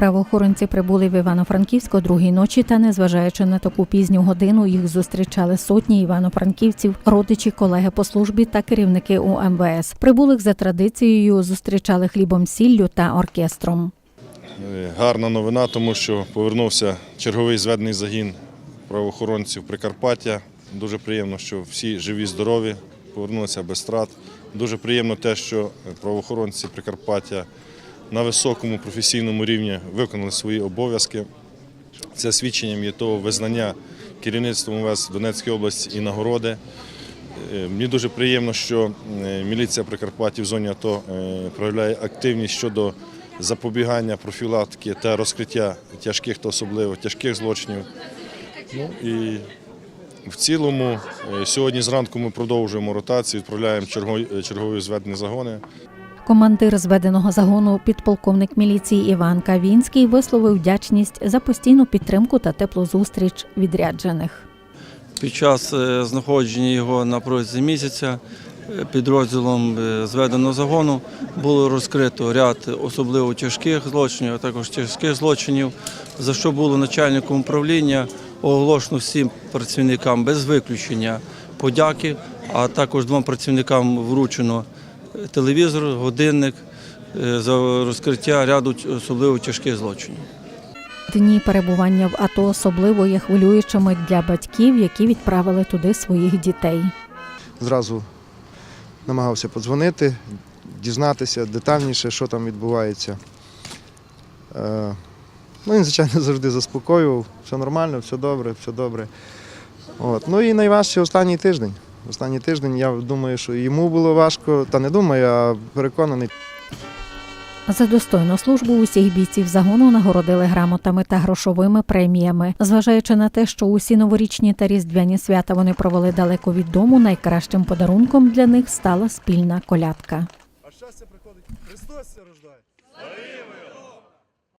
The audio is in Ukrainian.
Правоохоронці прибули в Івано-Франківськ о другій ночі, та незважаючи на таку пізню годину, їх зустрічали сотні івано-франківців, родичі, колеги по службі та керівники УМВС. Прибулих за традицією зустрічали хлібом сіллю та оркестром. Е, Гарна новина, тому що повернувся черговий зведений загін правоохоронців Прикарпаття. Дуже приємно, що всі живі, здорові, повернулися без страт. Дуже приємно те, що правоохоронці Прикарпаття на високому професійному рівні виконали свої обов'язки. Це свідченням є того визнання керівництвом МВС Донецької області і нагороди. Е, Мені дуже приємно, що е, міліція Прикарпаття в зоні АТО е, проявляє активність щодо запобігання, профілактики та розкриття тяжких та особливо тяжких злочинів. Ну і в цілому сьогодні зранку ми продовжуємо ротацію, відправляємо чергові зведені загони. Командир зведеного загону, підполковник міліції Іван Кавінський, висловив вдячність за постійну підтримку та теплу зустріч відряджених. Під час е, знаходження його на протязі місяця е, підрозділом е, зведеного загону було розкрито ряд особливо тяжких злочинів, а також тяжких злочинів, за що було начальником управління оголошено всім працівникам без виключення подяки, а також двом працівникам вручено телевізор, годинник е, за розкриття ряду особливо тяжких злочинів. Дні перебування в АТО особливо є хвилюючими для батьків, які відправили туди своїх дітей. Зразу намагався подзвонити, дізнатися детальніше, що там відбувається. Е, Ну, він, звичайно, завжди заспокоював, все нормально, все добре, все добре. От. Ну і найважче останній тиждень. Останній тиждень, я думаю, що йому було важко, та не думаю, а переконаний. За достойну службу усіх бійців загону нагородили грамотами та грошовими преміями. Зважаючи на те, що усі новорічні та різдвяні свята вони провели далеко від дому, найкращим подарунком для них стала спільна колядка. А щастя приходить. Христос рождає.